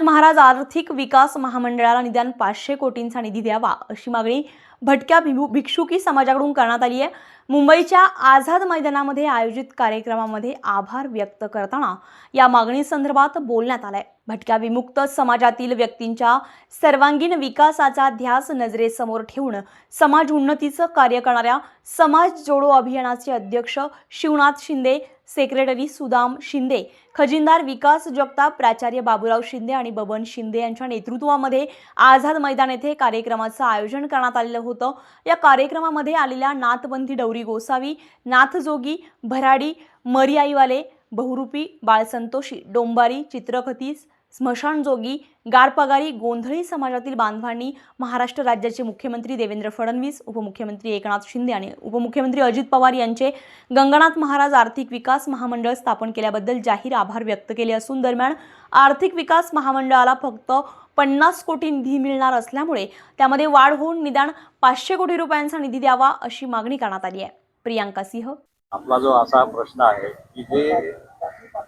महाराज आर्थिक विकास महामंडळाला निदान पाचशे कोटींचा निधी द्यावा अशी मागणी भटक्या भिमु- भिक्षुकी समाजाकडून करण्यात आली आहे. मुंबईच्या आझाद मैदानामध्ये आयोजित कार्यक्रमामध्ये आभार व्यक्त करताना या मागणीसंदर्भात बोलण्यात आलंय. भटक्या विमुक्त समाजातील व्यक्तींच्या सर्वांगीण विकासाचा ध्यास नजरेसमोर ठेवून समाज उन्नतीचं कार्य करणाऱ्या समाज जोडो अभियानाचे अध्यक्ष शिवनाथ शिंदे सेक्रेटरी सुदाम शिंदे खजिनदार विकास जगताप प्राचार्य बाबूराव शिंदे आणि बबन शिंदे यांच्या नेतृत्वामध्ये आझाद मैदान येथे कार्यक्रमाचं आयोजन करण्यात आलेलं होतं. या कार्यक्रमामध्ये आलेल्या नाथपंथी डौरी गोसावी नाथजोगी भराडी मरियाईवाले बहुरूपी बाळसंतोषी डोंबारी चित्रकथीस स्मशानजोगी गारपगारी गोंधळी समाजातील बांधवांनी महाराष्ट्र राज्याचे मुख्यमंत्री देवेंद्र फडणवीस उपमुख्यमंत्री एकनाथ शिंदे आणि उपमुख्यमंत्री अजित पवार यांचे गंगानाथ महाराज आर्थिक विकास महामंडळ स्थापन केल्याबद्दल जाहीर आभार व्यक्त केले असून दरम्यान आर्थिक विकास महामंडळाला फक्त पन्नास कोटी निधी मिळणार असल्यामुळे त्यामध्ये वाढ होऊन निदान पाचशे कोटी रुपयांचा निधी द्यावा अशी मागणी करण्यात आली आहे. प्रियांका सिंह. आपला जो असा प्रश्न आहे की जे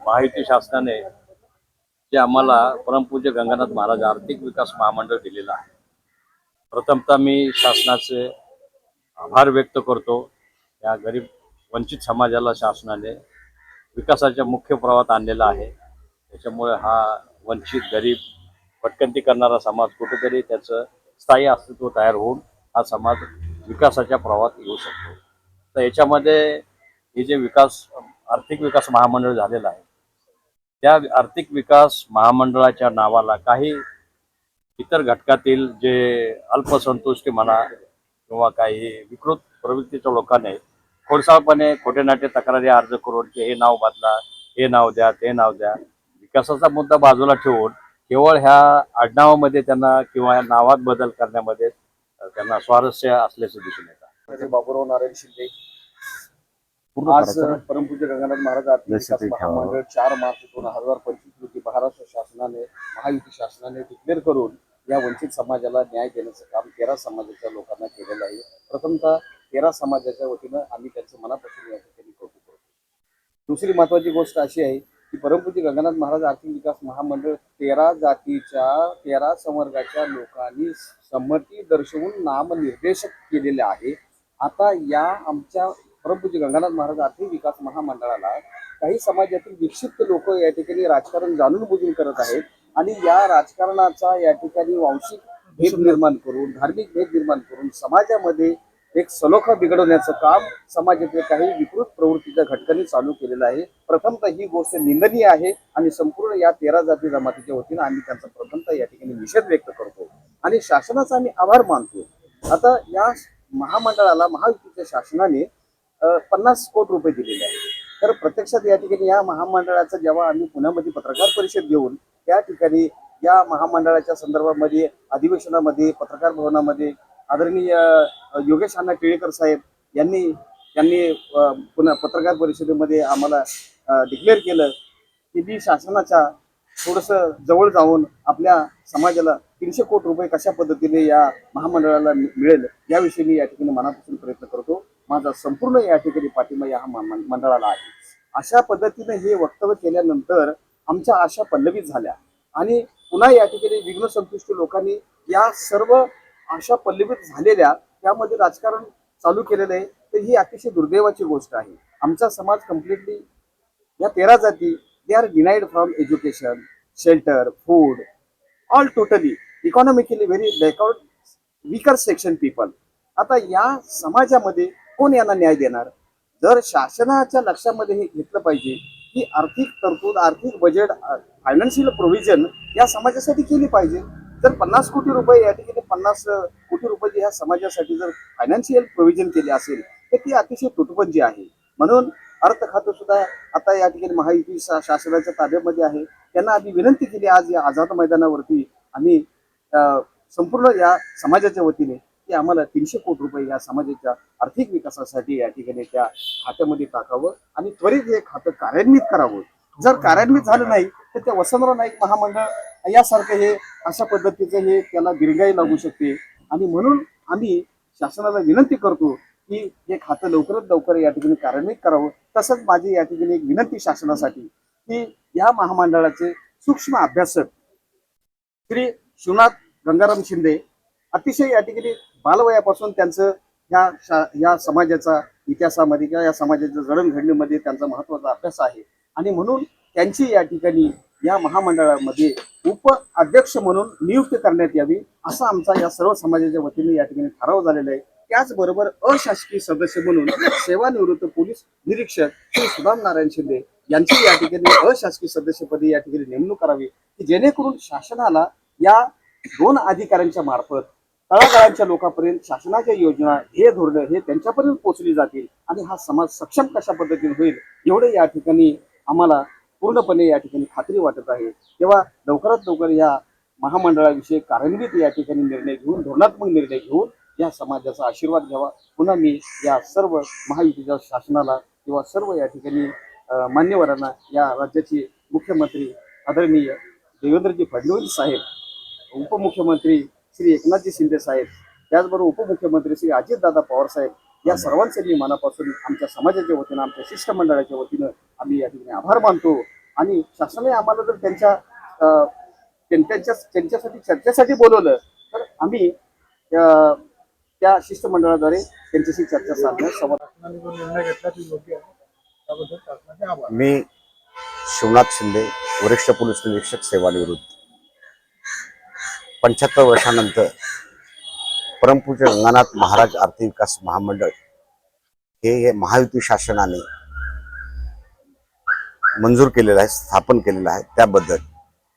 माहिती शासनाने जे आम्हाला परमपूज्य गंगानाथ महाराज आर्थिक विकास महामंडळ दिलेलं आहे. प्रथमतः मी शासनाचे आभार व्यक्त करतो. या गरीब वंचित समाजाला शासनाने विकासाच्या मुख्य प्रवाहात आणलेला आहे. त्याच्यामुळे हा वंचित गरीब भटकंती करणारा समाज कुठेतरी त्याचं स्थायी अस्तित्व तयार होऊन हा समाज विकासाच्या प्रवाहात येऊ शकतो. तर याच्यामध्ये हे जे विकास आर्थिक विकास महामंडळ झालेलं आहे त्या आर्थिक विकास महामंडळाच्या नावाला काही इतर घटकातील जे अल्पसंतुष्टी म्हणा किंवा काही विकृत प्रवृत्तीच्या लोकांनी खोडसाळपणे खोटे नाटे तक्रारी अर्ज करून की हे नाव बदला हे नाव द्या ते नाव द्या विकासाचा मुद्दा बाजूला ठेवून केवळ ह्या आडनावामध्ये त्यांना किंवा नावात बदल करण्यामध्ये त्यांना स्वारस्य असल्याचं दिसून येतं. बाबूराव नारायण शिंदे पूर्ण आज करायचं ना? परमपूज्य गंगानाथ महाराज आर्थिक विकास ठेवावं. महामंडळ चार मार्च दोन हजार पंचवीस रोजी महाराष्ट्र शासनाने महायुती शासनाने डिक्लेअर करून या वंचित समाजाला न्याय देण्याचं काम तेरा समाजाच्या लोकांना केलेलं आहे प्रथमतः तेरा समाजाच्या वतीनं आम्ही त्यांचं मनापासून या ठिकाणी कौतुक करतो दुसरी महत्वाची गोष्ट अशी आहे की परमपूज्य गंगानाथ महाराज आर्थिक विकास महामंडळ तेरा जातीच्या तेरा संवर्गाच्या लोकांनी संमती दर्शवून नामनिर्देशक केलेले आहे आता या आमच्या परमपूज्य गंगानाथ महाराज आर्थिक विकास महामंडळाला काही समाजातील विक्षिप्त लोक या ठिकाणी राजकारण जाणून बुजून करत आहेत आणि या राजकारणाचा या ठिकाणी वांशिक भेद निर्माण करून धार्मिक भेद निर्माण करून समाजामध्ये एक सलोखा बिघडवण्याचं काम समाजातील काही विकृत प्रवृत्तीच्या घटकांनी चालू केलेलं आहे. प्रथमतः ही गोष्ट निंदनीय आहे आणि संपूर्ण या तेरा जाती जमातीच्या वतीनं आम्ही त्यांचा प्रथमतः या ठिकाणी निषेध व्यक्त करतो. आणि शासनाचा आम्ही आभार मानतो. आता या महामंडळाला महायुतीच्या शासनाने पन्नास कोटी रुपये दिलेले आहेत. तर प्रत्यक्षात या ठिकाणी या महामंडळाचं जेव्हा आम्ही पुण्यामध्ये पत्रकार परिषद घेऊन त्या ठिकाणी या महामंडळाच्या संदर्भामध्ये अधिवेशनामध्ये पत्रकार भवनामध्ये आदरणीय योगेश अण्णा टिळेकर साहेब यांनी यांनी पुन्हा पत्रकार परिषदेमध्ये आम्हाला डिक्लेअर केलं की मी शासनाच्या थोडंसं जवळ जाऊन आपल्या समाजाला तीनशे कोटी रुपये कशा पद्धतीने या महामंडळाला मि- मिळेल याविषयी मी या ठिकाणी मनापासून प्रयत्न करतो. माझा संपूर्ण या ठिकाणी पाठिंबा या मंडळाला आहे. अशा पद्धतीने हे वक्तव्य केल्यानंतर आमच्या आशा पल्लवित झाल्या. आणि पुन्हा या ठिकाणी विघ्न संतुष्ट लोकांनी या सर्व आशा पल्लवित झालेल्या त्यामध्ये राजकारण चालू केलेलं आहे. तर ही अतिशय दुर्दैवाची गोष्ट आहे. आमचा समाज कम्प्लिटली या तेरा जाती they are denied from education shelter food all totally economically very back out weaker section people आता या समाजामध्ये कोण यांना न्याय देणार? जर शासनाच्या लक्षामध्ये हे घेतलं पाहिजे की आर्थिक तरतूद आर्थिक बजेट फायनान्शियल प्रोव्हिजन या समाजासाठी केली पाहिजे. जर पन्नास कोटी रुपये या ठिकाणी पन्नास कोटी रुपये ह्या समाजासाठी जर फायनान्शियल प्रोव्हिजन केले असेल तर ती अतिशय तुटपंजी आहे. म्हणून अर्थ खातं सुद्धा आता या ठिकाणी महायुती शा- शासनाच्या ताब्यामध्ये आहे. त्यांना आम्ही विनंती केली आज या आझाद मैदानावरती आम्ही अं, संपूर्ण या समाजाच्या वतीने ते आम्हाला तीनशे कोटी रुपये या समाजाच्या आर्थिक विकासासाठी या ठिकाणी त्या खात्यामध्ये टाकावं आणि त्वरित हे खातं कार्यान्वित करावं. जर कार्यान्वित झालं नाही तर त्या वसंतराव नाईक महामंडळ यासारखं हे अशा पद्धतीचं हे त्याला दिरंगाई लागू शकते. आणि म्हणून आम्ही शासनाला विनंती करतो की हे खातं लवकरात लवकर या ठिकाणी कार्यान्वित करावं. तसंच माझी या ठिकाणी एक विनंती शासनासाठी की या महामंडळाचे सूक्ष्म अभ्यासक श्री शिवनाथ गंगाराम शिंदे अतिशय या ठिकाणी बालवयापासून त्यांचं या या समाजाचा इतिहासामध्ये किंवा या समाजाच्या जडणघडणीमध्ये त्यांचा महत्त्वाचा अभ्यास आहे. आणि म्हणून त्यांची या ठिकाणी या महामंडळामध्ये उप अध्यक्ष म्हणून नियुक्ती करण्यात यावी असा आमचा या सर्व समाजाच्या वतीने या ठिकाणी ठराव झालेला आहे. त्याचबरोबर अशासकीय सदस्य म्हणून सेवानिवृत्त पोलीस निरीक्षक श्री सुदाम नारायण शिंदे यांची या ठिकाणी अशासकीय सदस्यपदी या ठिकाणी नेमणूक करावी की जेणेकरून शासनाला या दोन अधिकाऱ्यांच्या मार्फत तळागाळांच्या लोकांपर्यंत शासनाच्या योजना हे धोरणं हे त्यांच्यापर्यंत पोहोचली जातील आणि हा समाज सक्षम कशा पद्धतीने होईल एवढे या ठिकाणी आम्हाला पूर्णपणे या ठिकाणी खात्री वाटत आहे. तेव्हा लवकरात लवकर या महामंडळाविषयी कार्यान्वित या ठिकाणी निर्णय घेऊन धोरणात्मक निर्णय घेऊन या समाजाचा आशीर्वाद घ्यावा. पुन्हा मी या सर्व महायुतीच्या शासनाला किंवा सर्व या ठिकाणी मान्यवरांना या राज्याचे मुख्यमंत्री आदरणीय देवेंद्रजी फडणवीस साहेब उपमुख्यमंत्री श्री एकनाथजी शिंदे साहेब त्याचबरोबर उपमुख्यमंत्री श्री अजितदादा पवार साहेब या सर्वांचे मी मनापासून आमच्या समाजाच्या वतीनं आमच्या शिष्टमंडळाच्या वतीनं आम्ही या ठिकाणी आभार मानतो. आणि शासनाने आम्हाला जर त्यांच्या त्यांच्या त्यांच्यासाठी चर्चेसाठी बोलवलं तर आम्ही त्या शिष्टमंडळाद्वारे त्यांच्याशी चर्चा साधण्यास संवाद मी शिवनाथ शिंदे वरिष्ठ पोलीस निरीक्षक सेवानिवृत्त. पंच्याहत्तर वर्षानंतर परमपूज्य गंगानाथ महाराज आर्थिक विकास महामंडळ हे हे महायुती शासनाने मंजूर केलेलं आहे स्थापन केलेलं आहे. त्याबद्दल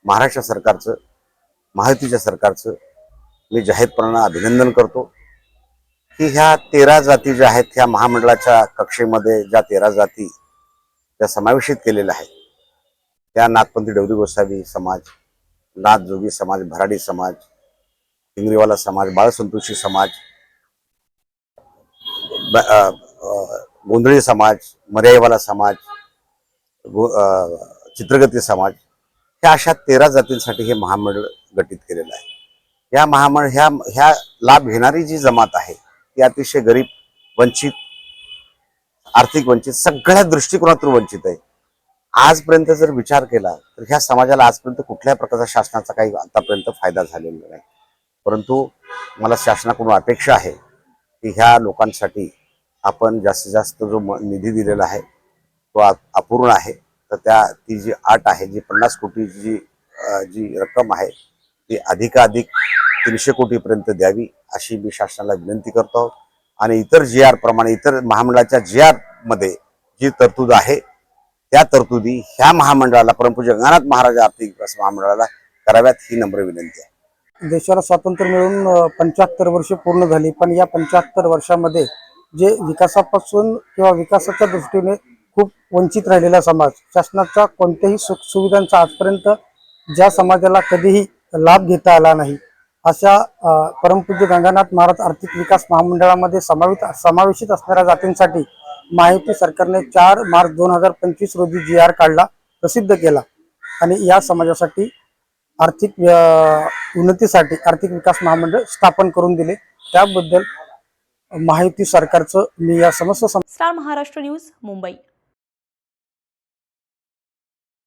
महाराष्ट्र सरकारचं महायुतीच्या सरकारचं मी जाहीरपणानं अभिनंदन करतो. की ह्या तेरा जाती ज्या आहेत ह्या महामंडळाच्या कक्षेमध्ये ज्या तेरा जाती त्या समावेशित केलेल्या आहेत त्या नागपंथी डवरी गोसावी समाज नाथ जोगी समाज भराडी समाज हिंगरीवाला समाज बाळसंतोषी समाज गोंधळी समाज मर्याईवाला समाज चित्रगती समाज ह्या अशा तेरा जातींसाठी हे महामंडळ गठीत केलेलं आहे. या महामंडळ ह्या ह्या लाभ घेणारी जी जमात आहे ती अतिशय गरीब वंचित आर्थिक वंचित सगळ्या दृष्टिकोनातून वंचित आहे. आजपर्यंत जर विचार केला तर ह्या समाजाला आजपर्यंत कुठल्याही प्रकारचा शासनाचा काही आतापर्यंत फायदा झालेला नाही. परंतु मला शासनाकडून अपेक्षा आहे की ह्या लोकांसाठी आपण जास्तीत जास्त जो म- निधी दिलेला आहे तो अपूर्ण आहे. तर त्या ती जी आट आहे जी पन्नास कोटीची जी जी रक्कम आहे ती अधिकाधिक तीनशे कोटीपर्यंत द्यावी अशी मी शासनाला विनंती करतो आणि इतर जी आर प्रमाणे इतर महामंडळाच्या जी आरमध्ये जी तरतूद आहे त्या तरतुदी ह्या महामंडळाला परमपूज्य गंगानाथ महाराज आर्थिक विकास महामंडळाला कराव्यात ही नम्र विनंती आहे. देशाला स्वातंत्र्य मिळून पंच्याहत्तर वर्षे पूर्ण झाली पण या पंच्याहत्तर वर्षामध्ये जे विकासापासून किंवा विकासाच्या दृष्टीने खूप वंचित राहिलेला समाज शासनाच्या कोणत्याही सुख सुविधांचा आजपर्यंत ज्या समाजाला कधीही लाभ घेता आला नाही अशा परमपूज्य गंगानाथ महाराज आर्थिक विकास महामंडळामध्ये समावित समावेशित असणाऱ्या जातींसाठी महायुती सरकारने चार मार्च दोन हजार पंचवीस रोजी जी आर काढला प्रसिद्ध केला. आणि या समाजासाठी आर्थिक उन्नतीसाठी आर्थिक विकास महामंडळ स्थापन करून दिले. त्याबद्दल महायुती सरकारचं मी या समस्त सम- स्टार महाराष्ट्र न्यूज मुंबई.